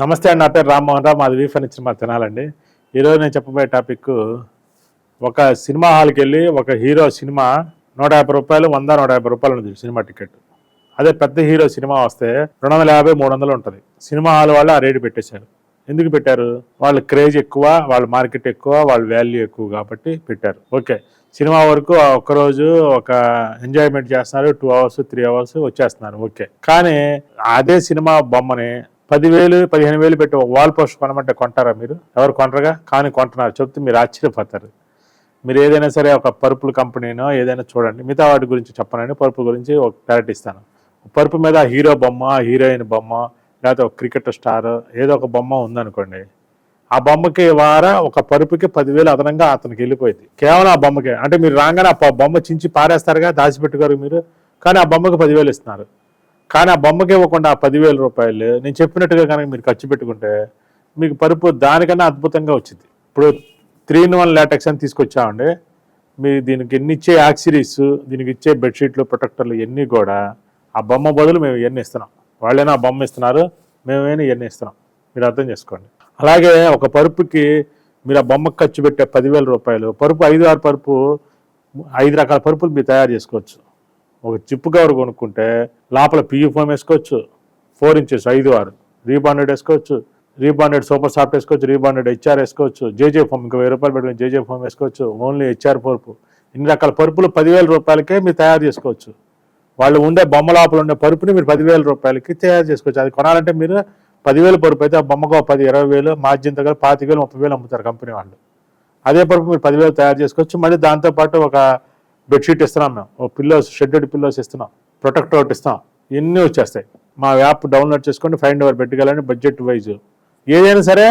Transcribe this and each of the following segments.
నమస్తే అండి నా పేరు రామ్మోహన్ రావు. మాది వీ ఫర్నిచర్ మా తినాలండి. ఈరోజు నేను చెప్పబోయే టాపిక్ ఒక సినిమా హాల్కి వెళ్ళి ఒక హీరో సినిమా నూట యాభై రూపాయలు వంద నూట యాభై రూపాయలు ఉంది సినిమా టికెట్. అదే పెద్ద హీరో సినిమా వస్తే రెండు వందల యాభై మూడు వందలు ఉంటుంది. సినిమా హాల్ వాళ్ళు ఆ రేటు పెట్టేశారు. ఎందుకు పెట్టారు? వాళ్ళ క్రేజ్ ఎక్కువ వాళ్ళ మార్కెట్ ఎక్కువ వాళ్ళ వాల్యూ ఎక్కువ కాబట్టి పెట్టారు. ఓకే. సినిమా వరకు ఒక్కరోజు ఒక ఎంజాయ్మెంట్ చేస్తున్నారు టూ అవర్స్ త్రీ అవర్స్ వచ్చేస్తున్నారు. ఓకే. కానీ అదే సినిమా బొమ్మని పదివేలు పదిహేను వేలు పెట్టి ఒక వాల్ పోస్ట్ కొనమంటే కొంటారా మీరు? ఎవరు కొనరుగా? కానీ కొంటున్నారు. చెప్తే మీరు ఆశ్చర్యపోతారు. మీరు ఏదైనా సరే ఒక పరుపుల కంపెనీనో ఏదైనా చూడండి. మిగతా వాటి గురించి చెప్పనండి. పరుపు గురించి ఒక క్లారిటీ ఇస్తాను. పరుపు మీద హీరో బొమ్మ హీరోయిన్ బొమ్మ లేకపోతే ఒక క్రికెట్ స్టార్ ఏదో ఒక బొమ్మ ఉందనుకోండి. ఆ బొమ్మకి వార ఒక పరుపుకి పదివేలు అదనంగా అతనికి వెళ్ళిపోయింది. కేవలం ఆ బొమ్మకి. అంటే మీరు రాగానే ఆ బొమ్మ చించి పారేస్తారుగా దాచిపెట్టుకోరు మీరు. కానీ ఆ బొమ్మకి పదివేలు ఇస్తున్నారు. కానీ ఆ బొమ్మకి ఇవ్వకుండా ఆ పదివేల రూపాయలు నేను చెప్పినట్టుగా కనుక మీరు ఖర్చు పెట్టుకుంటే మీకు పరుపు దానికన్నా అద్భుతంగా వచ్చింది. ఇప్పుడు త్రీ ఇన్ వన్ లాటెక్స్ అని తీసుకొచ్చామండి. మీరు దీనికి ఎన్ని ఇచ్చే యాక్సిరీస్ దీనికి ఇచ్చే బెడ్షీట్లు ప్రొటెక్టర్లు ఇవన్నీ కూడా ఆ బొమ్మ బదులు మేము ఇవన్నీ ఇస్తున్నాం. వాళ్ళైనా ఆ బొమ్మ ఇస్తున్నారు మేమైనా ఇవన్నీ ఇస్తున్నాం. మీరు అర్థం చేసుకోండి. అలాగే ఒక పరుపుకి మీరు ఆ బొమ్మకు ఖర్చు పెట్టే పదివేల రూపాయలు పరుపు ఐదు ఆరు పరుపు ఐదు రకాల పరుపులు మీరు తయారు చేసుకోవచ్చు. ఒక చిప్ కవర్ కొనుక్కుంటే లోపల పియూ ఫోమ్ వేసుకోవచ్చు. ఫోర్ ఇంచెస్ ఐదు ఆరు. రీబాండెడ్ వేసుకోవచ్చు. రీబాండెడ్ సూపర్ సాఫ్ట్ వేసుకోవచ్చు. రీబాండెడ్ హెచ్ఆర్ వేసుకోవచ్చు. జేజే ఫోమ్ ఇంకా వెయ్యి రూపాయలు పెట్టుకుని జేజే ఫోమ్ వేసుకోవచ్చు. ఓన్లీ హెచ్ఆర్ పరుపు ఇన్ని రకాల పరుపులు పదివేల రూపాయలకే మీరు తయారు చేసుకోవచ్చు. వాళ్ళు ఉండే బొమ్మ లోపల ఉండే పరుపుని మీరు పదివేల రూపాయలకి తయారు చేసుకోవచ్చు. అది కొనాలంటే మీరు పదివేల పరుపు అయితే ఆ బొమ్మకు ఒక పది ఇరవై వేలు మార్జిన్ దగ్గర పాతిక వేలు ముప్పై వేలు అమ్ముతారు కంపెనీ వాళ్ళు. అదే పరుపు మీరు పదివేలు తయారు చేసుకోవచ్చు. మళ్ళీ దాంతోపాటు ఒక బెడ్షీట్ ఇస్తున్నాం మేము. పిల్లోస్ షెడ్యూడ్ పిల్లోస్ ఇస్తున్నాం. ప్రొటెక్టర్ ఒకటి ఇస్తాం. ఇవన్నీ వచ్చేస్తాయి? మా యాప్ డౌన్లోడ్ చేసుకోండి ఫైండ్ ఎవర్ పెట్టుకెళ్ళండి బడ్జెట్ వైజ్. ఏదైనా సరే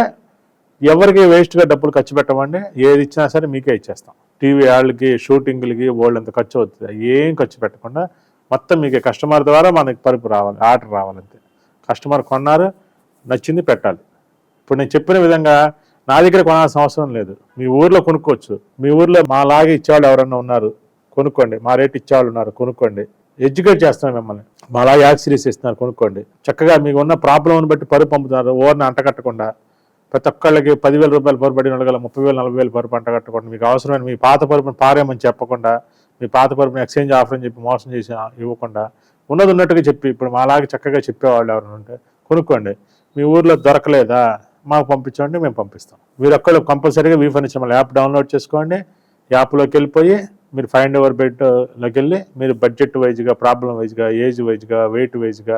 ఎవరికి వేస్ట్గా డబ్బులు ఖర్చు పెట్టమండి. ఏది ఇచ్చినా సరే మీకే ఇచ్చేస్తాం. టీవీ వాళ్ళకి షూటింగ్లకి వాళ్ళు అంత ఖర్చు అవుతుంది. ఏం ఖర్చు పెట్టకుండా మొత్తం మీకే కస్టమర్ ద్వారా మనకి పరుపు రావాలి ఆర్డర్ రావాలంతే కస్టమర్ కొన్నారు నచ్చింది పెట్టాలి. ఇప్పుడు నేను చెప్పిన విధంగా నా దగ్గర కొనాల్సిన అవసరం లేదు. మీ ఊర్లో కొనుక్కోవచ్చు. మీ ఊర్లో మా లాగే ఇచ్చేవాళ్ళు ఎవరన్నా ఉన్నారు. కొనుక్కోండి. మా రేట్ ఇచ్చేవాళ్ళు ఉన్నారు కొనుక్కోండి. ఎడ్యుకేట్ చేస్తున్నాం మిమ్మల్ని. మళ్ళా యాక్సిరీస్ ఇస్తున్నారు కొనుక్కోండి. చక్కగా మీకు ఉన్న ప్రాబ్లంని బట్టి పరుపు పంపుతున్నారు. ఓవర్ని అంటకట్టకుండా ప్రతి ఒక్కళ్ళకి పదివేల రూపాయలు పరుపు పడిన వాళ్ళకి ముప్పై వేలు నలభై వేలు పరుపు అంటకట్టకుండా మీకు అవసరమైన మీ పాత పరుపుని పారేమని చెప్పకుండా మీ పాత పరుపుని ఎక్స్చేంజ్ ఆఫర్ అని చెప్పి మోసం చేసి ఇవ్వకుండా ఉన్నది ఉన్నట్టుగా చెప్పి ఇప్పుడు మాలాగే చక్కగా చెప్పేవాళ్ళు ఎవరైనా ఉంటే కొనుక్కోండి. మీ ఊర్లో దొరకలేదా? మాకు పంపించండి మేము పంపిస్తాం. మీరు ఒక్కళ్ళు కంపల్సరీగా వీ ఫర్నిచర్ యాప్ డౌన్లోడ్ చేసుకోండి. యాప్లోకి వెళ్ళిపోయి మీరు ఫైండ్ ఓవర్ బెడ్లోకి వెళ్ళి మీరు బడ్జెట్ వైజ్గా ప్రాబ్లం వైజ్గా ఏజ్ వైజ్గా వెయిట్ వైజ్గా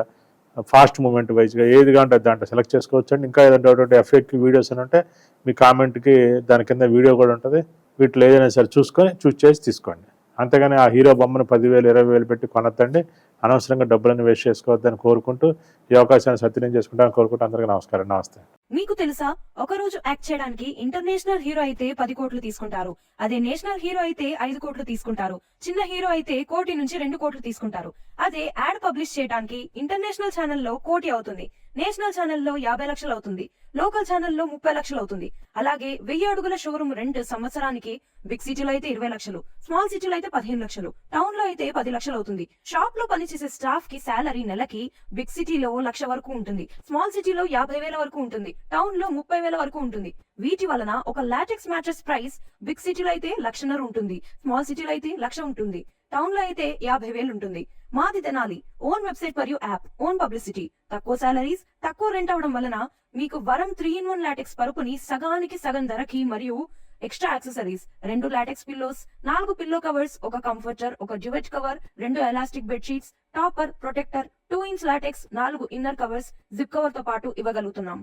ఫాస్ట్ మూమెంట్ వైజ్గా ఏది ఉంటుంది దాంట్లో సెలెక్ట్ చేసుకోవచ్చు అండి. ఇంకా ఏదైనా డౌట్ ఎఫెక్ట్ వీడియోస్ అని ఉంటే మీ కామెంట్కి దాని కింద వీడియో కూడా ఉంటుంది. వీటిలో ఏదైనా సరే చూసుకొని చూస్ చేసి తీసుకోండి. అంతేగాని ఆ హీరో బొమ్మను పదివేలు ఇరవై వేలు పెట్టి కొనొద్దండి. అనవసరంగా డబ్బులను వేస్ట్ చేసుకోవద్దని కోరుకుంటూ ఈ అవకాశాన్ని సత్యం చేసుకుంటాను కోరుకుంటూ అందరికీ నమస్కారం. నమస్తే. మీకు తెలుసా? ఒక రోజు యాక్ట్ చేయడానికి ఇంటర్నేషనల్ హీరో అయితే పది కోట్లు తీసుకుంటారు. అదే నేషనల్ హీరో అయితే ఐదు కోట్లు తీసుకుంటారు. చిన్న హీరో అయితే కోటి నుంచి రెండు కోట్లు తీసుకుంటారు. అదే యాడ్ పబ్లిష్ చేయడానికి ఇంటర్నేషనల్ ఛానల్లో కోటి అవుతుంది. నేషనల్ ఛానల్లో యాభై లక్షలు అవుతుంది. లోకల్ ఛానల్లో ముప్పై లక్షలు అవుతుంది. అలాగే వెయ్యి అడుగుల షోరూమ్ రెంట్ సంవత్సరానికి బిగ్ సిటీలో అయితే ఇరవై లక్షలు స్మాల్ సిటీలో అయితే పదిహేను లక్షలు టౌన్లో అయితే పది లక్షలు అవుతుంది. షాప్లో పనిచేసే స్టాఫ్కి శాలరీ నెలకి బిగ్ సిటీలో లక్ష వరకు ఉంటుంది. స్మాల్ సిటీలో యాభై వేల వరకు ఉంటుంది. టౌన్లో ముప్పై వేల వరకు ఉంటుంది. వీటి వలన ఒక లాటెక్స్ మ్యాట్రెస్ ప్రైస్ బిగ్ సిటీలో అయితే లక్షన్నర ఉంటుంది. స్మాల్ సిటీలో అయితే లక్ష ఉంటుంది. టౌన్లో అయితే యాభై వేలు ఉంటుంది. మాది తెనాలి. ఓన్ వెబ్సైట్ మరియు యాప్ ఓన్ పబ్లిసిటీ తక్కువ సాలరీస్ తక్కువ రెంట్ అవడం వలన మీకు వరం త్రీ ఇన్ వన్ లాటెక్స్ పరుపుని సగానికి సగం ధరకి మరియు ఎక్స్ట్రా యాక్సెసరీస్ రెండు లాటెక్స్ పిల్లోస్ నాలుగు పిల్లో కవర్స్ ఒక కంఫర్టర్ ఒక డ్యువెట్ కవర్ రెండు elastic bedsheets topper protector two inch latex నాలుగు ఇన్నర్ కవర్స్ జిప్ కవర్తో పాటు ఇవ్వగలుగుతున్నాం.